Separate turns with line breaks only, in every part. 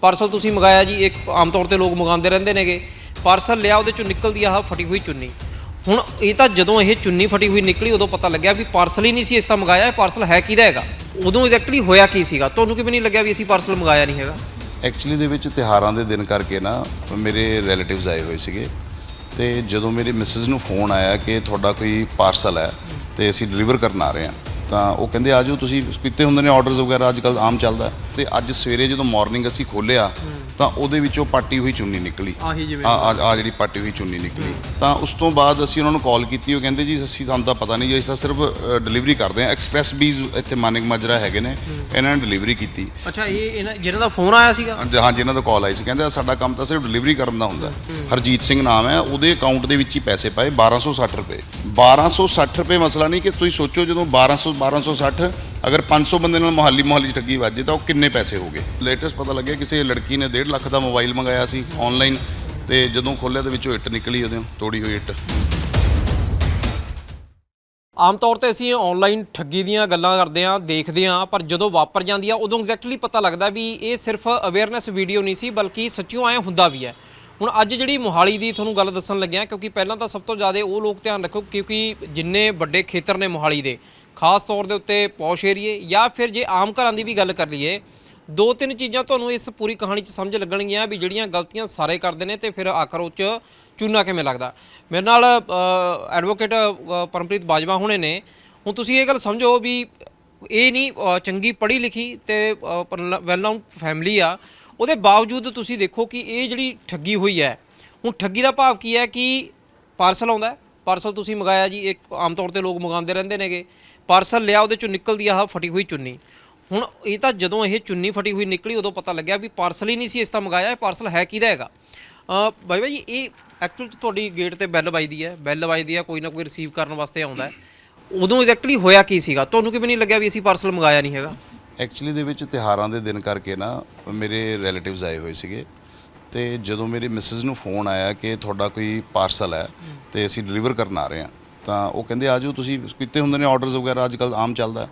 Parcel ਤੁਸੀਂ ਮੰਗਾਇਆ ਜੀ, ਇੱਕ ਆਮ ਤੌਰ ਤੇ ਲੋਕ ਮੰਗਾਉਂਦੇ ਰਹਿੰਦੇ ਨੇਗੇ। ਪਾਰਸਲ ਲਿਆ, ਉਹਦੇ ਚੋਂ ਨਿਕਲਦੀ ਆਹ ਫਟੀ ਹੋਈ ਚੁੰਨੀ। ਹੁਣ ਇਹ ਤਾਂ ਜਦੋਂ ਇਹ ਚੁੰਨੀ ਫਟੀ ਹੋਈ ਨਿਕਲੀ, ਉਦੋਂ ਪਤਾ ਲੱਗਿਆ ਵੀ ਪਾਰਸਲ ਹੀ ਨਹੀਂ ਸੀ ਇਸ ਤਾਂ ਮੰਗਾਇਆ, ਇਹ ਪਾਰਸਲ ਹੈ ਕਿਹਦਾ ਹੈਗਾ? ਉਦੋਂ ਐਗਜ਼ੈਕਟਲੀ ਹੋਇਆ ਕੀ ਸੀਗਾ? ਤੁਹਾਨੂੰ ਕਿਵੇਂ ਨਹੀਂ ਲੱਗਿਆ ਵੀ ਅਸੀਂ ਪਾਰਸਲ ਮੰਗਾਇਆ ਨਹੀਂ ਹੈਗਾ?
ਐਕਚੁਅਲੀ ਦੇ ਵਿੱਚ ਤਿਹਾਰਾਂ ਦੇ ਦਿਨ ਕਰਕੇ ਨਾ, ਮੇਰੇ ਰਿਲੇਟਿਵਸ ਆਏ ਹੋਏ ਸੀਗੇ। ਤੇ ਜਦੋਂ ਮੇਰੇ ਮਿਸਿਸ ਨੂੰ ਫੋਨ ਆਇਆ ਕਿ ਤੁਹਾਡਾ ਕੋਈ ਪਾਰਸਲ ਹੈ, ਤੇ ਅਸੀਂ ਡਿਲੀਵਰ ਕਰਨ ਆ ਰਹੇ ਹਾਂ। ਤਾਂ ਉਹ ਕਹਿੰਦੇ ਆਜੋ ਤੁਸੀਂ ਕੀਤੇ ਹੁੰਦੇ ਨੇ ਆਰਡਰਸ ਵਗੈਰਾ ਅੱਜ ਕੱਲ ਆਮ ਚੱਲਦਾ ਹੈ। ਤੇ ਅੱਜ ਸਵੇਰੇ ਜਦੋਂ ਮਾਰਨਿੰਗ ਅਸੀਂ ਖੋਲਿਆ ਤਾਂ ਉਹਦੇ ਵਿੱਚੋਂ ਪਾਟੀ ਹੋਈ ਚੁੰਨੀ ਨਿਕਲੀ।
ਆਹੀ ਜਿਵੇਂ
ਆ ਆ ਆ ਜਿਹੜੀ ਪਾਟੀ ਹੋਈ ਚੁੰਨੀ ਨਿਕਲੀ। ਤਾਂ ਉਸ ਤੋਂ ਬਾਅਦ ਅਸੀਂ ਉਹਨਾਂ ਨੂੰ ਕਾਲ ਕੀਤੀ ਉਹ ਕਹਿੰਦੇ ਜੀ ਅਸੀਂ ਸਾਨੂੰ ਤਾਂ ਪਤਾ ਨਹੀਂ ਜੀ ਅਸੀਂ ਤਾਂ ਸਿਰਫ ਡਿਲੀਵਰੀ ਕਰਦੇ ਹਾਂ। ਐਕਸਪ੍ਰੈਸ ਬੀਜ਼ ਇੱਥੇ ਮਾਨਿਕ ਮਾਜਰਾ ਹੈਗੇ ਨੇ। ਇਹਨਾਂ ਨੇ ਡਿਲੀਵਰੀ ਕੀਤੀ।
ਅੱਛਾ ਇਹ ਇਹਨਾਂ ਜਿਹਨਾਂ ਦਾ ਫੋਨ ਆਇਆ ਸੀਗਾ?
ਹਾਂਜੀ ਇਹਨਾਂ ਦਾ ਕਾਲ ਆਈ ਸੀ। ਕਹਿੰਦੇ ਸਾਡਾ ਕੰਮ ਤਾਂ ਸਿਰਫ ਡਿਲੀਵਰੀ ਕਰਨ ਦਾ ਹੁੰਦਾ ਹੈ। ਹਰਜੀਤ ਸਿੰਘ ਨਾਮ ਹੈ ਉਹਦੇ ਅਕਾਊਂਟ ਦੇ ਵਿੱਚ ਹੀ ਪੈਸੇ ਪਾਏ 1260 ਰੁਪਏ। 1260 ਰੁਪਏ ਮਸਲਾ ਨਹੀਂ ਕਿ ਤੁਸੀਂ ਸੋਚੋ ਜਦੋਂ 1200 1260 ਅਗਰ 500 ਬੰਦੇ ਨਾਲ ਮੁਹੱਲੀ ਮੁਹੱਲੀ 'ਚ ਠੱਗੀ ਵੱਜੇ ਤਾਂ ਉਹ ਕਿੰਨੇ ਪੈਸੇ ਹੋ ਗਏ? ਲੇਟੈਸਟ ਪਤਾ ਲੱਗਿਆ ਕਿਸੇ ਲੜਕੀ ਨੇ 1.5 ਲੱਖ ਦਾ ਮੋਬਾਈਲ ਮੰਗਾਇਆ ਸੀ ਆਨਲਾਈਨ ਤੇ ਜਦੋਂ ਖੋਲ੍ਹਿਆ ਦੇ ਵਿੱਚੋਂ ਇੱਟ ਨਿਕਲੀ ਉਹਦੇ ਤੋੜੀ ਹੋਈ ਇੱਟ।
ਆਮ ਤੌਰ ਤੇ ਅਸੀਂ ਆਨਲਾਈਨ ਠੱਗੀ ਦੀਆਂ ਗੱਲਾਂ ਕਰਦੇ ਹਾਂ, ਦੇਖਦੇ ਹਾਂ, ਪਰ ਜਦੋਂ ਵਾਪਰ ਜਾਂਦੀ ਆ, ਉਦੋਂ ਐਗਜ਼ੈਕਟਲੀ ਪਤਾ ਲੱਗਦਾ ਵੀ ਇਹ ਸਿਰਫ ਅਵੇਅਰਨੈਸ ਵੀਡੀਓ ਨਹੀਂ ਸੀ, ਬਲਕਿ ਸੱਚਿਓ ਐ ਹੁੰਦਾ ਵੀ ਹੈ। ਹੁਣ ਅੱਜ ਜਿਹੜੀ ਮੋਹਾਲੀ ਦੀ ਤੁਹਾਨੂੰ ਗੱਲ ਦੱਸਣ ਲੱਗਿਆ, ਕਿਉਂਕਿ ਪਹਿਲਾਂ ਤਾਂ ਸਭ ਤੋਂ ਜ਼ਿਆਦਾ ਉਹ ਲੋਕ ਧਿਆਨ ਰੱਖੋ, ਕਿਉਂਕਿ ਜਿੰਨੇ ਵੱਡੇ ਖੇਤਰ ਨੇ ਮੋਹਾਲੀ ਦੇ, ਖਾਸ ਤੌਰ ਦੇ ਉੱਤੇ ਪੌਸ਼ ਏਰੀਏ ਜਾਂ ਫਿਰ ਜੇ ਆਮ ਘਰਾਂ ਦੀ ਵੀ ਗੱਲ ਕਰ ਲਈਏ ਦੋ ਤਿੰਨ ਚੀਜ਼ਾਂ ਤੁਹਾਨੂੰ ਇਸ ਪੂਰੀ ਕਹਾਣੀ 'ਚ ਸਮਝ ਲੱਗਣਗੀਆਂ ਵੀ ਜਿਹੜੀਆਂ ਗਲਤੀਆਂ ਸਾਰੇ ਕਰਦੇ ਨੇ ਤੇ ਫਿਰ ਆਖਰ ਉਹ 'ਚ ਚੂਨਾ ਕਿਵੇਂ ਲੱਗਦਾ। ਮੇਰੇ ਨਾਲ ਐਡਵੋਕੇਟ ਪਰਮਪ੍ਰੀਤ ਬਾਜਵਾ ਹੋਣੇ ਨੇ। ਹੁਣ ਤੁਸੀਂ ਇਹ ਗੱਲ ਸਮਝੋ ਵੀ ਇਹ ਨਹੀਂ ਚੰਗੀ ਪੜ੍ਹੀ ਲਿਖੀ ਤੇ ਵੈਲ ਨਾਊਨ ਫੈਮਿਲੀ ਆ। ਉਹਦੇ ਬਾਵਜੂਦ ਤੁਸੀਂ ਦੇਖੋ ਕਿ ਇਹ ਜਿਹੜੀ ਠੱਗੀ ਹੋਈ ਹੈ, ਹੁਣ ਠੱਗੀ ਦਾ ਭਾਵ ਕੀ ਹੈ ਕਿ ਪਾਰਸਲ ਆਉਂਦਾ ਪਾਰਸਲ ਤੁਸੀਂ ਮੰਗਾਇਆ ਜੀ, ਇੱਕ ਆਮ ਤੌਰ ਤੇ ਲੋਕ ਮੰਗਾਉਂਦੇ ਰਹਿੰਦੇ ਨੇਗੇ। ਪਾਰਸਲ ਲਿਆ, ਉਹਦੇ ਚੋਂ ਨਿਕਲਦੀ ਆਹ ਫਟੀ ਹੋਈ ਚੁੰਨੀ। ਹੁਣ ਇਹ ਤਾਂ ਜਦੋਂ ਇਹ ਚੁੰਨੀ ਫਟੀ ਹੋਈ ਨਿਕਲੀ, ਉਦੋਂ ਪਤਾ ਲੱਗਿਆ ਵੀ ਪਾਰਸਲ ਹੀ ਨਹੀਂ ਸੀ ਇਸ ਤਾਂ ਮੰਗਾਇਆ, ਇਹ ਪਾਰਸਲ ਹੈ ਕਿਹਦਾ ਹੈਗਾ? ਅ ਬਾਈ ਬਾਈ ਜੀ, ਇਹ ਐਕਚੁਅਲ ਤੁਹਾਡੀ ਗੇਟ ਤੇ ਬੈਲ ਵੱਜਦੀ ਹੈ ਬੈਲ ਵੱਜਦੀ ਹੈ, ਕੋਈ ਨਾ ਕੋਈ ਰਿਸੀਵ ਕਰਨ ਵਾਸਤੇ ਆਉਂਦਾ ਉਦੋਂ ਐਗਜ਼ੈਕਟਲੀ ਹੋਇਆ ਕੀ ਸੀਗਾ? ਤੁਹਾਨੂੰ ਕਿਵੇਂ ਨਹੀਂ ਲੱਗਿਆ ਵੀ ਅਸੀਂ ਪਾਰਸਲ ਮੰਗਾਇਆ ਨਹੀਂ ਹੈਗਾ?
ਐਕਚੁਅਲੀ ਦੇ ਵਿੱਚ ਤਿਹਾਰਾਂ ਦੇ ਦਿਨ ਕਰਕੇ ਨਾ ਮੇਰੇ ਰਿਲੇਟਿਵਸ ਆਏ ਹੋਏ ਸੀਗੇ ਤੇ ਜਦੋਂ ਮੇਰੀ ਮਿਸਿਸ ਨੂੰ ਫੋਨ ਆਇਆ ਕਿ ਤੁਹਾਡਾ ਕੋਈ ਪਾਰਸਲ ਹੈ ਤੇ ਅਸੀਂ ਡਿਲੀਵਰ ਕਰਨ ਆ ਰਹੇ ਹਾਂ ਤਾਂ ਉਹ ਕਹਿੰਦੇ ਆਜੋ ਤੁਸੀਂ। ਕੀਤੇ ਹੁੰਦੇ ਨੇ ਆਰਡਰਸ ਵਗੈਰਾ ਅੱਜ ਕੱਲ ਆਮ ਚੱਲਦਾ।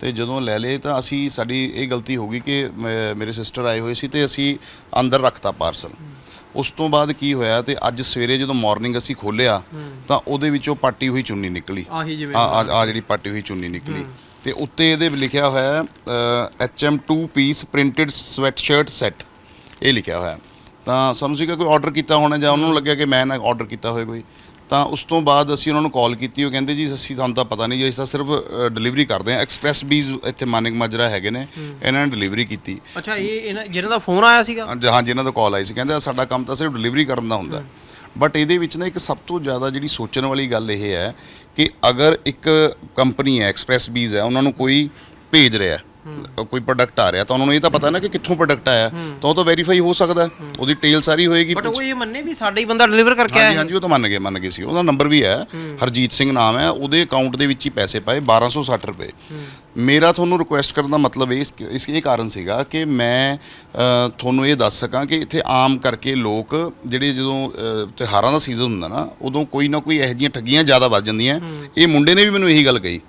ਤੇ ਜਦੋਂ ਲੈ ਲਏ ਤਾਂ ਅਸੀਂ ਸਾਡੀ ਇਹ ਗਲਤੀ ਹੋ ਗਈ ਕਿ ਮੇਰੇ ਸਿਸਟਰ ਆਏ ਹੋਏ ਸੀ ਤੇ ਅਸੀਂ ਅੰਦਰ ਰੱਖਤਾ ਪਾਰਸਲ ਉਸ ਤੋਂ ਬਾਅਦ ਕੀ ਹੋਇਆ ਤੇ ਅੱਜ ਸਵੇਰੇ ਜਦੋਂ ਮਾਰਨਿੰਗ ਅਸੀਂ ਖੋਲਿਆ ਤਾਂ ਉਹਦੇ ਵਿੱਚੋਂ ਪਾਟੀ ਹੋਈ ਚੁੰਨੀ ਨਿਕਲੀ।
ਆਹੀ ਜਿਵੇਂ
ਆ ਜਿਹੜੀ ਪਾਟੀ ਹੋਈ ਚੁੰਨੀ ਨਿਕਲੀ। ਤੇ ਉੱਤੇ ਇਹਦੇ ਲਿਖਿਆ ਹੋਇਆ ਹੈ HM2 piece printed sweatshirt set ਇਹ ਲਿਖਿਆ ਹੋਇਆ ਹੈ। ਤਾਂ ਸਾਨੂੰ ਸੀਗਾ ਕੋਈ ਆਰਡਰ ਕੀਤਾ ਹੋਣਾ ਜਾਂ ਉਹਨਾਂ ਨੂੰ ਲੱਗਿਆ ਕਿ ਮੈਂ ਨਾ ਆਰਡਰ ਕੀਤਾ ਹੋਵੇ ਕੋਈ ਤਾਂ ਉਸ ਤੋਂ ਬਾਅਦ ਅਸੀਂ ਉਹਨਾਂ ਨੂੰ ਕਾਲ ਕੀਤੀ। ਉਹ ਕਹਿੰਦੇ ਜੀ ਅਸੀਂ ਸਾਨੂੰ ਤਾਂ ਪਤਾ ਨਹੀਂ ਜੀ ਅਸੀਂ ਤਾਂ ਸਿਰਫ ਡਿਲੀਵਰੀ ਕਰਦੇ ਹਾਂ। ਐਕਸਪ੍ਰੈਸ ਬੀਜ਼ ਇੱਥੇ ਮਾਨਿਕ ਮਾਜਰਾ ਹੈਗੇ ਨੇ ਇਹਨਾਂ ਨੇ ਡਿਲੀਵਰੀ ਕੀਤੀ।
ਅੱਛਾ ਇਹ ਇਹਨਾਂ ਜਿਹਨਾਂ ਦਾ ਫੋਨ ਆਇਆ ਸੀਗਾ?
ਹਾਂਜੀ ਇਹਨਾਂ ਦਾ ਕਾਲ ਆਈ ਸੀ। ਕਹਿੰਦੇ ਸਾਡਾ ਕੰਮ ਤਾਂ ਸਿਰਫ ਡਿਲੀਵਰੀ ਕਰਨ ਦਾ ਹੁੰਦਾ। ਬਟ ਇਹਦੇ ਵਿੱਚ ਨਾ ਇੱਕ ਸਭ ਤੋਂ ਜ਼ਿਆਦਾ ਜਿਹੜੀ ਸੋਚਣ ਵਾਲੀ ਗੱਲ ਇਹ ਹੈ ਕਿ ਅਗਰ ਇੱਕ ਕੰਪਨੀ ਹੈ ਐਕਸਪ੍ਰੈਸ ਬੀਜ਼ ਹੈ ਉਹਨਾਂ ਨੂੰ ਕੋਈ ਭੇਜ ਰਿਹਾ ਕੋਈ ਪ੍ਰੋਡਕਟ ਆ ਰਿਹਾ ਤਾਂ ਉਹਨਾਂ ਨੂੰ ਇਹ ਤਾਂ ਪਤਾ ਨਾ ਕਿ ਕਿੱਥੋਂ ਪ੍ਰੋਡਕਟ ਆਇਆ ਤਾਂ ਉਹ ਤਾਂ ਵੈਰੀਫਾਈ ਹੋ ਸਕਦਾ। ਉਹਦੀ ਟੇਲ ਸਾਰੀ ਹੋਏਗੀ
ਬਟ ਉਹ ਇਹ ਮੰਨੇ ਵੀ ਸਾਡਾ ਹੀ ਬੰਦਾ ਡਿਲੀਵਰ ਕਰਕੇ
ਹਾਂਜੀ
ਆਇਆ
ਹਾਂਜੀ ਉਹ ਤਾਂ ਮੰਨ ਗਏ ਮੰਨ ਗਏ ਸੀ। ਉਹਦਾ ਨੰਬਰ ਵੀ ਹੈ ਹਰਜੀਤ ਸਿੰਘ ਨਾਮ ਹੈ ਉਹਦੇ ਅਕਾਊਂਟ ਦੇ ਵਿੱਚ ਹੀ ਪੈਸੇ ਪਾਏ 1260 ਰੁਪਏ। ਮੇਰਾ ਤੁਹਾਨੂੰ ਰਿਕੁਐਸਟ ਕਰਨ ਦਾ ਮਤਲਬ ਇਹ ਇਸ ਇਹ ਕਾਰਨ ਸੀਗਾ ਕਿ ਮੈਂ ਤੁਹਾਨੂੰ ਇਹ ਦੱਸ ਸਕਾਂ ਕਿ ਇੱਥੇ ਆਮ ਕਰਕੇ ਲੋਕ ਜਿਹੜੇ ਜਦੋਂ ਅ, ਤਿਉਹਾਰਾਂ ਦਾ ਸੀਜ਼ਨ ਹੁੰਦਾ ਨਾ ਉਦੋਂ ਕੋਈ ਨਾ ਕੋਈ ਇਹੋ ਜਿਹੀਆਂ ਠੱਗੀਆਂ ਜ਼ਿਆਦਾ ਵੱਜ ਜਾਂਦੀਆਂ। ਇਹ ਮੁੰਡੇ ਨੇ ਵੀ ਮੈਨੂੰ ਇਹੀ ਗੱਲ ਕਹੀ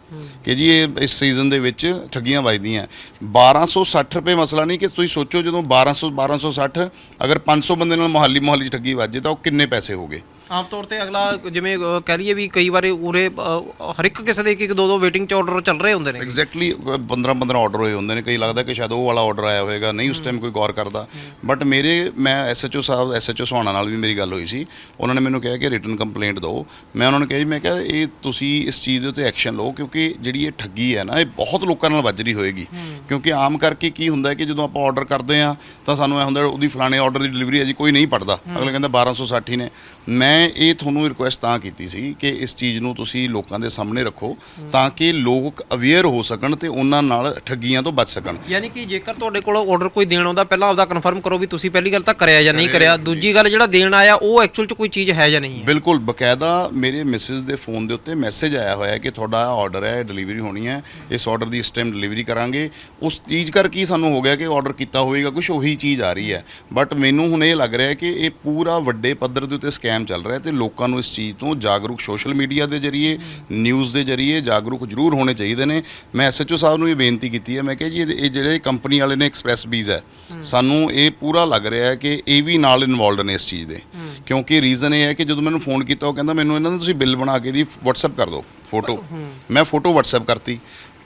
ਕਿ ਜੀ ਇਹ ਇਸ ਸੀਜ਼ਨ ਦੇ ਵਿੱਚ ਠੱਗੀਆਂ ਵੱਜਦੀਆਂ। 1260 ਰੁਪਏ ਮਸਲਾ ਨਹੀਂ ਕਿ ਤੁਸੀਂ ਸੋਚੋ ਜਦੋਂ 1200 1260 ਅਗਰ 500 ਬੰਦੇ ਨਾਲ ਮੁਹੱਲੀ ਮੁਹੱਲੀ 'ਚ ਠੱਗੀ ਵੱਜੇ ਤਾਂ ਉਹ ਕਿੰਨੇ ਪੈਸੇ ਹੋ ਗਏ?
ਆਮ ਤੌਰ ਤੇ ਅਗਲਾ ਜਿਵੇਂ ਅ, ਕਹਿ ਲਈਏ ਵੀ ਕਈ ਵਾਰੀ ਉਰੇ ਅ, ਹਰ ਇੱਕ ਕਿਸੇ ਦੇ ਇੱਕ ਇੱਕ ਦੋ ਦੋ ਵੇਟਿੰਗ ਚ ਆਰਡਰ ਚੱਲ ਰਹੇ ਹੁੰਦੇ ਨੇ।
ਐਗਜ਼ੈਕਟਲੀ 15 15 ਆਰਡਰ ਹੋਏ ਹੁੰਦੇ ਨੇ। ਕਈ ਲੱਗਦਾ ਕਿ ਸ਼ਾਇਦ ਉਹ ਵਾਲਾ ਆਰਡਰ ਆਇਆ ਹੋਵੇਗਾ। ਨਹੀਂ ਉਸ ਟਾਈਮ ਕੋਈ ਗੌਰ ਕਰਦਾ। ਬਟ ਮੇਰੇ ਮੈਂ ਐਸਐਚਓ ਸਾਹਿਬ ਐਸਐਚਓ ਸੁਹਾਣਾ ਨਾਲ ਵੀ ਮੇਰੀ ਗੱਲ ਹੋਈ ਸੀ। ਉਹਨਾਂ ਨੇ ਮੈਨੂੰ ਕਿਹਾ ਕਿ ਰਿਟਨ ਕੰਪਲੇਂਟ ਦਿਓ। ਮੈਂ ਉਹਨਾਂ ਨੂੰ ਕਿਹਾ ਜੀ ਮੈਂ ਕਿਹਾ ਇਹ ਤੁਸੀਂ ਇਸ ਚੀਜ਼ ਦੇ ਉੱਤੇ ਐਕਸ਼ਨ ਲਓ ਕਿਉਂਕਿ ਜਿਹੜੀ ਇਹ ਠੱਗੀ ਹੈ ਨਾ ਇਹ ਬਹੁਤ ਲੋਕਾਂ ਨਾਲ ਵੱਜ ਰਹੀ ਹੋਏਗੀ। ਕਿਉਂਕਿ ਆਮ ਕਰਕੇ ਕੀ ਹੁੰਦਾ ਹੈ ਕਿ ਜਦੋਂ ਆਪਾਂ ਆਰਡਰ ਕਰਦੇ ਆ ਤਾਂ ਸਾਨੂੰ ਇਹ ਹੁੰਦਾ ਉਹਦੀ ਫਲਾਣੇ ਆਰਡਰ ਦੀ ਡਿਲੀਵਰੀ ਹੈ ਜੀ ਕੋਈ ਨਹੀਂ ਪੜਦਾ। ਅਗਲੇ ਕਹਿੰਦਾ 1260 ਨੇ। ਮੈਂ ਇਹ ਤੁਹਾਨੂੰ ਰਿਕੁਐਸਟ ਤਾਂ ਕੀਤੀ ਸੀ ਕਿ ਇਸ ਚੀਜ਼ ਨੂੰ ਤੁਸੀਂ ਲੋਕਾਂ ਦੇ ਸਾਹਮਣੇ ਰੱਖੋ ਤਾਂ ਕਿ ਲੋਕ ਅਵੇਅਰ ਹੋ ਸਕਣ ਤੇ ਉਹਨਾਂ ਨਾਲ ਠੱਗੀਆਂ ਤੋਂ ਬਚ ਸਕਣ।
ਯਾਨੀ ਕਿ ਜੇਕਰ ਤੁਹਾਡੇ ਕੋਲ ਆਰਡਰ ਕੋਈ ਦੇਣ ਆਉਂਦਾ ਪਹਿਲਾਂ ਆਪਦਾ ਕਨਫਰਮ ਕਰੋ ਵੀ ਤੁਸੀਂ ਪਹਿਲੀ ਗੱਲ ਤਾਂ ਕਰਿਆ ਜਾਂ ਨਹੀਂ ਕਰਿਆ ਦੂਜੀ ਗੱਲ ਜਿਹੜਾ ਦੇਣ ਆਇਆ ਉਹ ਐਕਚੁਅਲ ਚ ਕੋਈ ਚੀਜ਼ ਹੈ ਜਾਂ ਨਹੀਂ ਹੈ।
ਬਿਲਕੁਲ ਬਕਾਇਦਾ ਮੇਰੇ ਮਿਸਿਸ ਦੇ ਫੋਨ ਦੇ ਉੱਤੇ ਮੈਸੇਜ ਆਇਆ ਹੋਇਆ ਹੈ ਕਿ ਤੁਹਾਡਾ ਆਰਡਰ ਹੈ ਡਿਲੀਵਰੀ ਹੋਣੀ ਹੈ ਇਸ ਆਰਡਰ ਦੀ ਇਸ ਟਾਈਮ ਡਿਲੀਵਰੀ ਕਰਾਂਗੇ। ਉਸ ਚੀਜ਼ ਕਰਕੇ ਹੀ ਸਾਨੂੰ ਹੋ ਗਿਆ ਕਿ ਆਰਡਰ ਕੀਤਾ ਹੋਵੇਗਾ ਕੁਝ ਉਹੀ ਚੀਜ਼ ਆ ਰਹੀ ਹੈ। ਬਟ ਮੈਨੂੰ ਹੁਣ ਇਹ ਲੱਗ ਰਿਹਾ ਹੈ ਕਿ ਇਹ ਪੂਰਾ ਵੱਡੇ ਪੱਧਰ ਦੇ ਉੱਤੇ ਸਕੈਮ ਚੱਲ ਚੱਲ ਰਿਹਾ ਤੇ ਲੋਕਾਂ ਨੂੰ ਇਸ ਚੀਜ਼ ਤੋਂ ਜਾਗਰੂਕ ਸੋਸ਼ਲ ਮੀਡੀਆ ਦੇ ਜ਼ਰੀਏ, ਨਿਊਜ਼ ਦੇ ਜ਼ਰੀਏ ਜਾਗਰੂਕ ਜ਼ਰੂਰ ਹੋਣੇ ਚਾਹੀਦੇ ਨੇ। ਮੈਂ ਐਸਐਚਓ ਸਾਹਿਬ ਨੂੰ ਇਹ ਬੇਨਤੀ ਕੀਤੀ ਹੈ, ਮੈਂ ਕਿਹਾ ਜੀ, ਇਹ ਜਿਹੜੇ ਕੰਪਨੀ ਵਾਲੇ ਨੇ ਐਕਸਪ੍ਰੈਸ ਬੀਜ਼ ਹੈ, ਸਾਨੂੰ ਇਹ ਪੂਰਾ ਲੱਗ ਰਿਹਾ ਹੈ ਕਿ ਇਹ ਵੀ ਨਾਲ ਇਨਵੋਲਡ ਨੇ ਇਸ ਚੀਜ਼ ਦੇ। ਕਿਉਂਕਿ ਰੀਜ਼ਨ ਇਹ ਹੈ ਕਿ ਜਦੋਂ ਮੈਨੂੰ ਫੋਨ ਕੀਤਾ, ਉਹ ਕਹਿੰਦਾ, ਮੈਨੂੰ ਇਹਨਾਂ ਨੂੰ ਤੁਸੀਂ ਬਿੱਲ ਬਣਾ ਕੇ ਦੀ WhatsApp ਕਰ ਦਿਓ, ਫੋਟੋ। ਮੈਂ ਫੋਟੋ WhatsApp ਕਰਤੀ।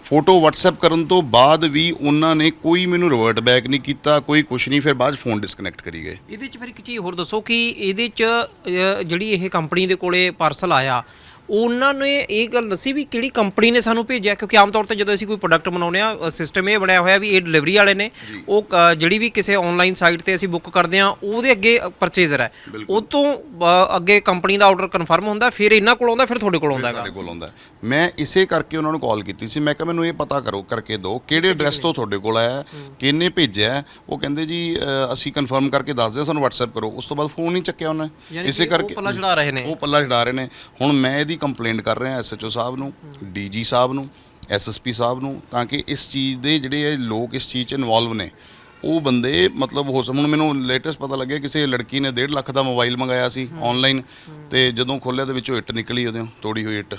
ਫੋਟੋ WhatsApp ਕਰਨ ਤੋਂ ਬਾਅਦ ਵੀ ਉਹਨਾਂ ਨੇ ਕੋਈ ਮੈਨੂੰ ਰਿਵਰਟ ਬੈਕ ਨਹੀਂ ਕੀਤਾ ਕੋਈ ਕੁਝ ਨਹੀਂ ਫਿਰ ਬਾਅਦ ਫੋਨ ਡਿਸਕਨੈਕਟ ਕਰੀ ਗਏ।
ਇਹਦੇ 'ਚ ਫਿਰ ਇੱਕ ਚੀਜ਼ ਹੋਰ ਦੱਸੋ ਕਿ ਇਹਦੇ 'ਚ ਅ, ਜਿਹੜੀ ਇਹ ਕੰਪਨੀ ਦੇ ਕੋਲੇ ਪਾਰਸਲ ਆਇਆ ਉਹਨਾਂ ਨੇ ਇਹ ਗੱਲ ਦੱਸੀ ਵੀ ਕਿਹੜੀ ਕੰਪਨੀ ਨੇ ਸਾਨੂੰ ਭੇਜਿਆ? ਕਿਉਂਕਿ ਆਮ ਤੌਰ ਤੇ ਜਦੋਂ ਅਸੀਂ ਕੋਈ ਪ੍ਰੋਡਕਟ ਬਣਾਉਂਦੇ ਆ ਸਿਸਟਮ ਇਹ ਬਣਿਆ ਹੋਇਆ ਵੀ ਇਹ ਡਿਲੀਵਰੀ ਵਾਲੇ ਨੇ। ਉਹ ਅ, ਜਿਹੜੀ ਵੀ ਕਿਸੇ ਆਨਲਾਈਨ ਸਾਈਟ ਤੇ ਅਸੀਂ ਬੁੱਕ ਕਰਦੇ ਆ ਉਹਦੇ ਅੱਗੇ ਪਰਚੇਜ਼ਰ ਹੈ। ਉਹ ਤੋਂ ਅ, ਅੱਗੇ ਕੰਪਨੀ ਦਾ ਆਰਡਰ ਕਨਫਰਮ ਹੁੰਦਾ ਫਿਰ ਇਹਨਾਂ ਕੋਲ ਆਉਂਦਾ ਫਿਰ ਤੁਹਾਡੇ ਕੋਲ ਆਉਂਦਾ ਹੈਗਾ।
ਸਾਡੇ ਕੋਲ ਆਉਂਦਾ ਹੈ। ਮੈਂ ਇਸੇ ਕਰਕੇ ਉਹਨਾਂ ਨੂੰ ਕਾਲ ਕੀਤੀ ਸੀ। ਮੈਂ ਕਿਹਾ ਮੈਨੂੰ ਇਹ ਪਤਾ ਕਰੋ ਕਰਕੇ ਦਿਓ ਕਿਹੜੇ ਐਡਰੈਸ ਤੋਂ ਤੁਹਾਡੇ ਕੋਲ ਆਇਆ ਹੈ, ਕਿਹਨੇ ਭੇਜਿਆ ਹੈ। ਉਹ ਕਹਿੰਦੇ ਜੀ ਅ, ਅਸੀਂ ਕਨਫਰਮ ਕਰਕੇ ਦੱਸਦੇ ਹਾਂ ਸਾਨੂੰ WhatsApp ਕਰੋ। ਉਸ ਤੋਂ ਬਾਅਦ ਫੋਨ ਨਹੀਂ ਚੱਕਿਆ ਉਹਨੇ।
ਯਾਨੀ
ਇਸੇ
ਕਿ ਉਹ
ਕਰਕੇ
ਪੱਲਾ ਚੜਾ ਰਹੇ ਨੇ।
ਉਹ ਪੱਲਾ ਛਡਾ ਰਹੇ ਨੇ। ਹੁਣ ਮੈਂ ਇਹਦੀ ਕੰਪਲੇਂਟ ਕਰ ਰਹੇ ਰਿਹਾ ਐਸਐਚਓ ਸਾਹਿਬ ਨੂੰ ਡੀਜੀ ਸਾਹਿਬ ਨੂੰ ਐਸਐਸਪੀ ਸਾਹਿਬ ਨੂੰ, ਤਾਂ ਕਿ ਇਸ ਚੀਜ਼ ਦੇ ਜਿਹੜੇ ਇਹ ਲੋਕ ਇਸ ਚੀਜ਼ 'ਚ ਇਨਵੋਲਵ ਨੇ ਉਹ ਬੰਦੇ ਮਤਲਬ ਹੋ ਸਮ ਹੁਣ ਮੈਨੂੰ ਲੇਟੈਸਟ ਪਤਾ ਲੱਗਿਆ ਕਿਸੇ ਲੜਕੀ ਨੇ 1.5 ਲੱਖ ਦਾ ਮੋਬਾਈਲ ਮੰਗਾਇਆ ਸੀ ਆਨਲਾਈਨ ਤੇ ਜਦੋਂ ਖੋਲ੍ਹਿਆ ਦੇ ਵਿੱਚੋਂ ਇੱਟ ਨਿਕਲੀ ਉਹਦੇ ਤੋੜੀ ਹੋਈ ਇੱਟ।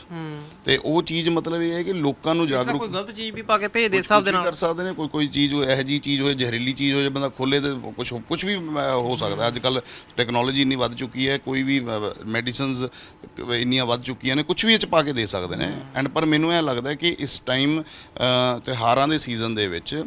ਤੇ ਉਹ ਚੀਜ਼ ਮਤਲਬ ਇਹ ਹੈ ਕਿ ਲੋਕਾਂ ਨੂੰ ਜਾਗਰੂਕ
ਕੋਈ ਗਲਤ ਚੀਜ਼ ਵੀ ਪਾ ਕੇ ਭੇਜ ਦੇ ਹਿਸਾਬ ਦੇ ਨਾਲ।
ਕਰ ਸਕਦੇ ਨੇ ਕੋਈ ਕੋਈ ਚੀਜ਼ ਹੋਏ ਇਹੋ ਜੀ ਚੀਜ਼ ਹੋਏ ਜ਼ਹਿਰੀਲੀ ਚੀਜ਼ ਹੋਏ ਬੰਦਾ ਖੋਲੇ ਤੇ ਕੁਝ ਕੁਝ ਵੀ ਹੋ ਸਕਦਾ। ਅੱਜ ਕੱਲ ਟੈਕਨੋਲੋਜੀ ਇੰਨੀ ਵੱਧ ਚੁੱਕੀ ਹੈ ਕੋਈ ਵੀ ਮੈਡੀਸਿਨਸ ਇੰਨੀਆਂ ਵੱਧ ਚੁੱਕੀਆਂ ਨੇ ਕੁਝ ਵੀ ਇਹ ਚ ਪਾ ਕੇ ਦੇ ਸਕਦੇ ਨੇ। ਐਂਡ ਪਰ ਮੈਨੂੰ ਇਹ ਲੱਗਦਾ ਕਿ ਇਸ ਟਾਈਮ ਤਿਉਹਾਰਾਂ ਦੇ ਸੀਜ਼ਨ ਦੇ ਵਿੱਚ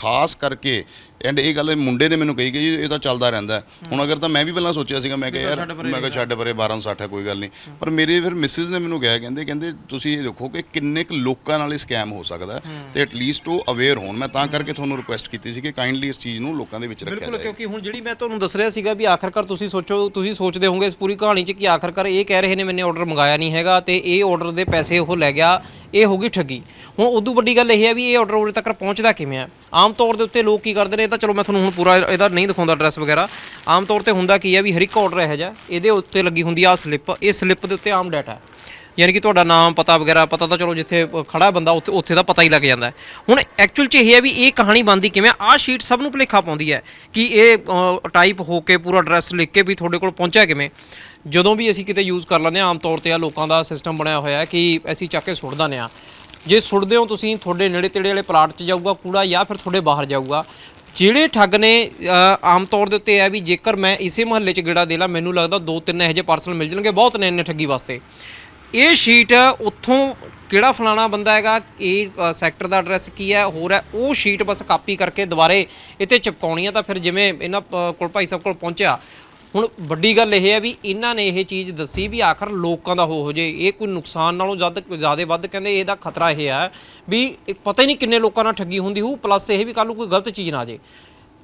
ਖਾਸ ਕਰਕੇ ਐਂਡ ਇਹ ਗੱਲ ਮੁੰਡੇ ਨੇ ਮੈਨੂੰ ਕਹੀ ਕਿ ਜੀ ਇਹ ਤਾਂ ਚੱਲਦਾ ਰਹਿੰਦਾ। ਹੁਣ ਅਗਰ ਤਾਂ ਮੈਂ ਵੀ ਪਹਿਲਾਂ ਸੋਚਿਆ ਸੀਗਾ ਮੈਂ ਕਿਹਾ ਯਾਰ ਮੈਂ ਕਿਹਾ ਛੱਡ ਪਰੇ 1260 ਹੈ ਕੋਈ ਗੱਲ ਨਹੀਂ। ਪਰ ਮੇਰੇ ਫਿਰ ਮਿਸਿਸ ਨੇ ਮੈਨੂੰ ਕਿਹਾ ਕਹਿੰਦੇ ਕਹਿੰਦੇ ਤੁਸੀਂ ਇਹ ਦੇਖੋ ਕਿ ਕਿੰਨੇ ਕੁ ਲੋਕਾਂ ਨਾਲ ਇਹ ਸਕੈਮ ਹੋ ਸਕਦਾ ਤੇ ਐਟਲੀਸਟ ਉਹ ਅਵੇਅਰ ਹੋਣ। ਮੈਂ ਤਾਂ ਕਰਕੇ ਤੁਹਾਨੂੰ ਰਿਕੁਐਸਟ ਕੀਤੀ ਸੀ ਕਿ ਕਾਈਂਡਲੀ ਇਸ ਚੀਜ਼ ਨੂੰ ਲੋਕਾਂ ਦੇ ਵਿੱਚ ਰੱਖਿਆ
ਬਿਲਕੁਲ
ਜਾਏ।
ਕਿਉਂਕਿ ਹੁਣ ਜਿਹੜੀ ਮੈਂ ਤੁਹਾਨੂੰ ਦੱਸ ਰਿਹਾ ਸੀਗਾ ਵੀ ਆਖਰਕਾਰ ਤੁਸੀਂ ਸੋਚੋ ਤੁਸੀਂ ਸੋਚਦੇ ਹੋਵੋਗੇ ਇਸ ਪੂਰੀ ਕਹਾਣੀ 'ਚ ਕਿ ਆਖਰਕਾਰ ਇਹ ਕਹਿ ਰਹੇ ਨੇ ਮੈਨੇ ਆਰਡਰ ਮੰਗਾਇਆ ਨਹੀਂ ਹੈਗਾ ਤੇ ਇਹ ਆਰਡਰ ਦੇ ਪੈਸੇ ਉਹ ਲੈ ਗਿਆ। ਇਹ ਹੋ ਗਈ ਠੱਗੀ। ਹੁਣ ਉਦੋਂ ਵੱਡੀ ਗੱਲ ਇਹ ਹੈ ਵੀ ਇਹ ਆਰਡਰ ਉਰੇ ਤੱਕ ਪਹੁੰਚਦਾ ਕਿਵੇਂ ਆ? ਆਮ ਤੌਰ ਦੇ ਉੱਤੇ ਲੋਕ ਕੀ ਕਰਦੇ ਨੇ ਇਹ ਤਾਂ ਚਲੋ ਮੈਂ ਤੁਹਾਨੂੰ ਹੁਣ ਪੂਰਾ ਇਹਦਾ ਨਹੀਂ ਦਿਖਾਉਂਦਾ ਐਡਰੈਸ ਵਗੈਰਾ। ਆਮ ਤੌਰ ਤੇ ਹੁੰਦਾ ਕੀ ਹੈ ਵੀ ਹਰ ਇੱਕ ਆਰਡਰ ਇਹੋ ਜਿਹਾ ਇਹਦੇ ਉੱਤੇ ਲੱਗੀ ਹੁੰਦੀ ਆ ਸਲਿੱਪ ਇਹ ਸਲਿੱਪ ਦੇ ਉੱਤੇ ਆਮ ਡਾਟਾ ਹੈ ਯਾਨੀ ਕਿ ਤੁਹਾਡਾ ਨਾਮ ਪਤਾ ਵਗੈਰਾ ਪਤਾ ਤਾਂ ਚਲੋ ਜਿੱਥੇ ਅ, ਖੜਾ ਬੰਦਾ ਉੱਥੇ ਉੱਥੇ ਦਾ ਪਤਾ ਹੀ ਲੱਗ ਜਾਂਦਾ। ਹੁਣ ਐਕਚੁਅਲ 'ਚ ਇਹ ਹੈ ਵੀ ਇਹ ਕਹਾਣੀ ਬਣਦੀ ਕਿਵੇਂ ਆਹ ਸ਼ੀਟ ਸਭ ਨੂੰ ਭੁਲੇਖਾ ਪਾਉਂਦੀ ਹੈ ਕਿ ਇਹ ਟਾਈਪ ਹੋ ਕੇ ਪੂਰਾ ਐਡਰੈਸ ਲਿਖ ਕੇ ਵੀ ਤੁਹਾਡੇ ਕੋਲ ਪਹੁੰਚਿਆ ਕਿਵੇਂ। ਜਦੋਂ ਵੀ ਅਸੀਂ ਕਿਤੇ ਯੂਜ਼ ਕਰ ਲੈਂਦੇ ਹਾਂ ਆਮ ਤੌਰ ਤੇ ਆ ਲੋਕਾਂ ਦਾ ਸਿਸਟਮ ਬਣਿਆ ਹੋਇਆ ਹੈ ਕਿ ਅਸੀਂ ਚੱਕ ਕੇ ਸੁੱਟ ਦਿੰਦੇ ਹਾਂ। ਜੇ ਸੁੱਟਦੇ ਹੋ ਤੁਸੀਂ ਤੁਹਾਡੇ ਨੇੜੇ ਤੇੜੇ ਵਾਲੇ ਪਲਾਟ 'ਚ ਜਾਊਗਾ ਕੂੜਾ ਜਾਂ ਫਿਰ ਤੁਹਾਡੇ ਬਾਹਰ ਜਾਊਗਾ। ਜਿਹੜੇ ਠੱਗ ਨੇ ਆਮ ਤੌਰ ਦੇ ਉੱਤੇ ਹੈ ਵੀ ਜੇਕਰ ਮੈਂ ਇਸੇ ਮਹੱਲੇ 'ਚ ਗੇੜਾ ਦੇ ਲਾਂ ਮੈਨੂੰ ਲੱਗਦਾ ਦੋ ਤਿੰਨ ਇਹੋ ਜਿਹੇ ਪਾਰਸਲ ਮਿਲ ਜਾਣਗੇ ਬਹੁਤ ਨੇ ਇੰਨੇ ਠੱਗੀ ਵਾਸਤੇ। ਇਹ ਸ਼ੀਟ ਉੱਥੋਂ ਕਿਹੜਾ ਫਲਾਣਾ ਬੰਦਾ ਹੈਗਾ ਇਹ ਸੈਕਟਰ ਦਾ ਐਡਰੈਸ ਕੀ ਹੈ ਹੋਰ ਹੈ ਉਹ ਸ਼ੀਟ ਬਸ ਕਾਪੀ ਕਰਕੇ ਦੁਬਾਰੇ ਇੱਥੇ ਚਿਪਕਾਉਣੀ ਆ ਤਾਂ ਫਿਰ ਜਿਵੇਂ ਇਹਨਾਂ ਅ, ਕੋਲ ਭਾਈ ਸਾਹਿਬ ਕੋਲ ਪਹੁੰਚਿਆ ਹੁਣ ਵੱਡੀ ਗੱਲ ਇਹ ਹੈ ਵੀ ਇਹਨਾਂ ਨੇ ਇਹ ਚੀਜ਼ ਦੱਸੀ ਵੀ ਆਖਰ ਲੋਕਾਂ ਦਾ ਹੋ ਹੋ ਜੇ, ਇਹ ਕੋਈ ਨੁਕਸਾਨ ਨਾਲੋਂ ਜਦ ਜ਼ਿਆਦਾ ਵੱਧ ਕਹਿੰਦੇ ਇਹਦਾ ਖਤਰਾ ਇਹ ਹੈ ਵੀ ਇਹ ਪਤਾ ਹੀ ਨਹੀਂ ਕਿੰਨੇ ਲੋਕਾਂ ਨਾਲ ਠੱਗੀ ਹੁੰਦੀ ਹੋਊ, ਪਲੱਸ ਇਹ ਵੀ ਕੱਲ ਨੂੰ ਕੋਈ ਗਲਤ ਚੀਜ਼ ਨਾ ਆ ਜੇ।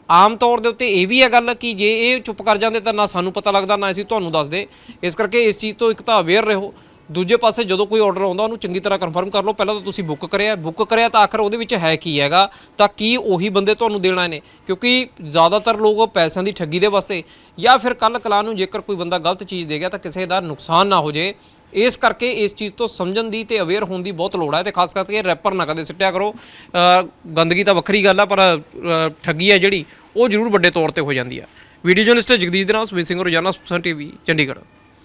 ਆਮ ਤੌਰ ਦੇ ਉੱਤੇ ਇਹ ਵੀ ਹੈ ਗੱਲ ਕਿ ਜੇ ਇਹ ਚੁੱਪ ਕਰ ਜਾਂਦੇ ਤਾਂ ਨਾ ਸਾਨੂੰ ਪਤਾ ਲੱਗਦਾ, ਨਾ ਅਸੀਂ ਤੁਹਾਨੂੰ ਦੱਸਦੇ। ਇਸ ਕਰਕੇ ਇਸ ਚੀਜ਼ ਤੋਂ ਇੱਕ ਤਾਂ ਅਵੇਅਰ ਰਹੋ। ਦੂਜੇ ਪਾਸੇ ਜਦੋਂ ਕੋਈ ਆਰਡਰ ਆਉਂਦਾ, ਉਹਨੂੰ ਚੰਗੀ ਤਰ੍ਹਾਂ ਕਨਫਰਮ ਕਰ ਲਓ। ਪਹਿਲਾਂ ਤਾਂ ਤੁਸੀਂ ਬੁੱਕ ਕਰਿਆ। ਬੁੱਕ ਕਰਿਆ ਤਾਂ ਆਖਰ ਉਹਦੇ ਵਿੱਚ ਹੈ ਕੀ ਹੈਗਾ? ਤਾਂ ਕੀ ਉਹੀ ਬੰਦੇ ਤੁਹਾਨੂੰ ਦੇਣਾ ਨੇ? ਕਿਉਂਕਿ ਜ਼ਿਆਦਾਤਰ ਲੋਕ ਪੈਸਿਆਂ ਦੀ ਠੱਗੀ ਦੇ ਵਾਸਤੇ ਜਾਂ ਫਿਰ ਕੱਲ ਕਲਾ ਨੂੰ ਜੇਕਰ ਕੋਈ ਬੰਦਾ ਗਲਤ ਚੀਜ਼ ਦੇ ਗਿਆ ਤਾਂ ਕਿਸੇ ਦਾ ਨੁਕਸਾਨ ਨਾ ਹੋ ਜੇ। ਇਸ ਕਰਕੇ ਇਸ ਚੀਜ਼ ਤੋਂ ਸਮਝਣ ਦੀ ਤੇ ਅਵੇਅਰ ਹੋਣ ਦੀ ਬਹੁਤ ਲੋੜ ਹੈ ਤੇ ਖਾਸ ਕਰਕੇ ਰੈਪਰ ਨਾ ਕਦੇ ਸਿੱਟਿਆ ਕਰੋ। ਗੰਦਗੀ ਤਾਂ ਵੱਖਰੀ ਗੱਲ ਆ, ਪਰ ਠੱਗੀ ਹੈ ਜਿਹੜੀ, ਉਹ ਜ਼ਰੂਰ ਵੱਡੇ ਤੌਰ ਤੇ ਹੋ ਜਾਂਦੀ ਆ। ਵੀਡੀਓ ਜਰਨਲਿਸਟ ਜਗਦੀਸ਼ ਦੇ ਨਾਲ ਸੁਮੀਤ ਸਿੰਘ, ਰੋਜ਼ਾਨਾ ਸੁਪਸਨ ਟੀਵੀ, ਚੰਡੀਗੜ੍ਹ।